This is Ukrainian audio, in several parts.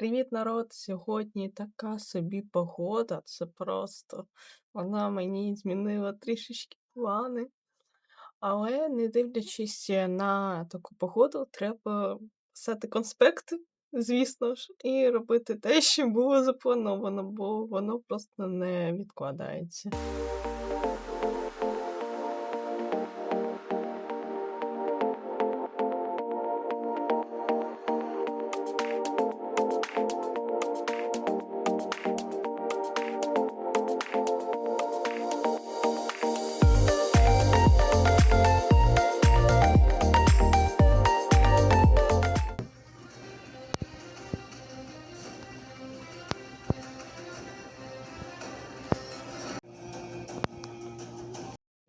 Привіт, народ! Сьогодні така собі погода. Це просто вона мені змінила трішечки плани. Але не дивлячись на таку погоду, треба писати конспекти, звісно ж, і робити те, що було заплановано, бо воно просто не відкладається.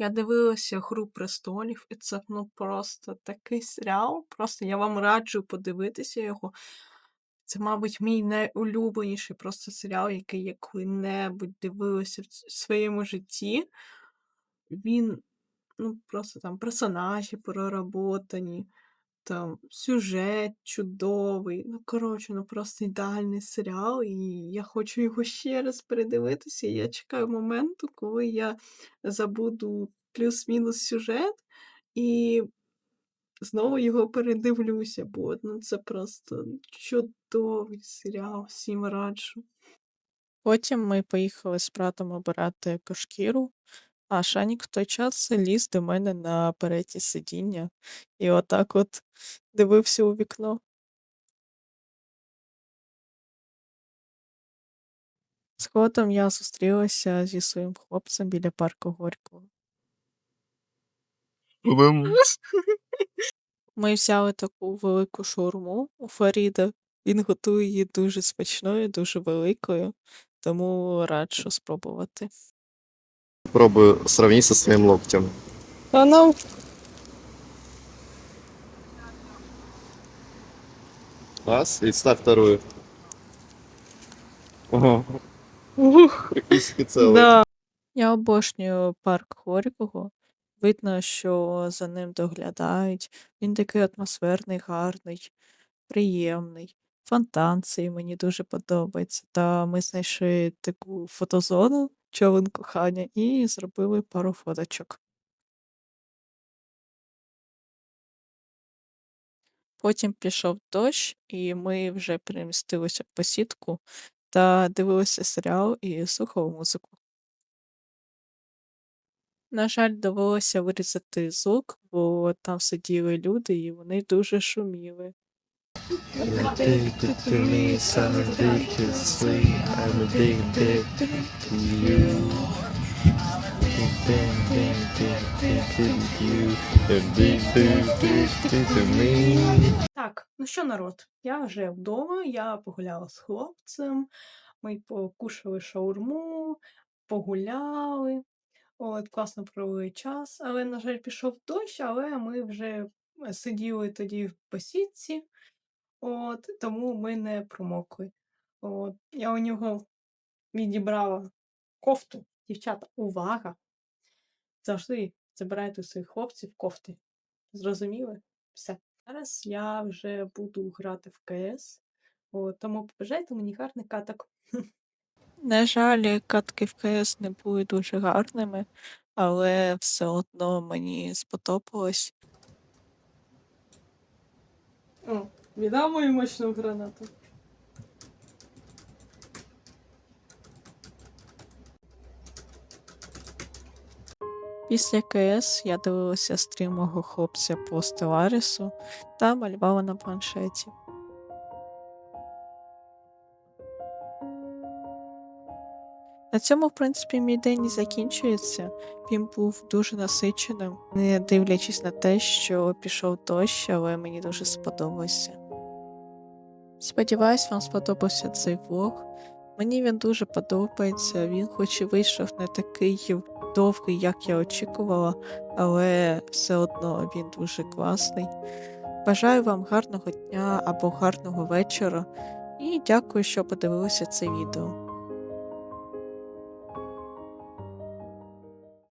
Я дивилася Гру престолів, і це ну просто такий серіал. Просто я вам раджу подивитися його. Це, мабуть, мій найулюбленіший просто серіал, який я коли-небудь дивилася в своєму житті. Він, ну, просто там персонажі проработані, там сюжет чудовий. Ну, коротше, ну просто ідеальний серіал, і я хочу його ще раз передивитися. Я чекаю моменту, коли я забуду плюс-мінус сюжет і знову його передивлюся, бо ну, це просто чудовий серіал, всім раджу. Потім ми поїхали з братом обирати кошкіру, а Шанік в той час ліз до мене на переднє сидіння і отак от дивився у вікно. Згодом я зустрілася зі своїм хлопцем біля парку Горького. Ми взяли таку велику шаурму у Фаріда. Він готує її дуже смачною, дуже великою, тому раджу спробувати. Пробую сравнить со своим локтем. А ну, Раз, и ставь вторую. Ага, ух, практически целый. да. Я обожнюю парк Горького. Видно, що за ним доглядають. Він такий атмосферний, гарний, приємний. Фонтан цей мені дуже подобається. Та ми знайшли таку фотозону, човен кохання, і зробили пару фоточок. Потім пішов дощ, і ми вже перемістилися в посідку та дивилися серіал і слухали музику. На жаль, довелося вирізати звук, бо там сиділи люди, і вони дуже шуміли. Addicted to me. I'm addicted to you. To you. Addicted to me. Так, ну що, народ, я вже вдома, я погуляла з хлопцем, ми покушали шаурму, погуляли, от, класно провели час, але, на жаль, пішов дощ, але ми вже сиділи тоді в посідці, от, тому ми не промокли. От, я у нього відібрала кофту. Дівчата, увага! Завжди забирайте у своїх хлопців кофти. Зрозуміли? Все. Зараз я вже буду грати в КС, от, тому побажайте мені гарних каток. На жаль, катки в КС не були дуже гарними, але все одно мені сподобалось. О, віддав мою мощну гранату. Після КС я дивилася стрім мого хлопця по Стеларісу та малювала на планшеті. На цьому, в принципі, мій день і закінчується. Він був дуже насиченим, не дивлячись на те, що пішов дощ, але мені дуже сподобався. Сподіваюсь, вам сподобався цей влог. Мені він дуже подобається. Він, хоч і вийшов не такий довгий, як я очікувала, але все одно він дуже класний. Бажаю вам гарного дня або гарного вечора і дякую, що подивилися це відео.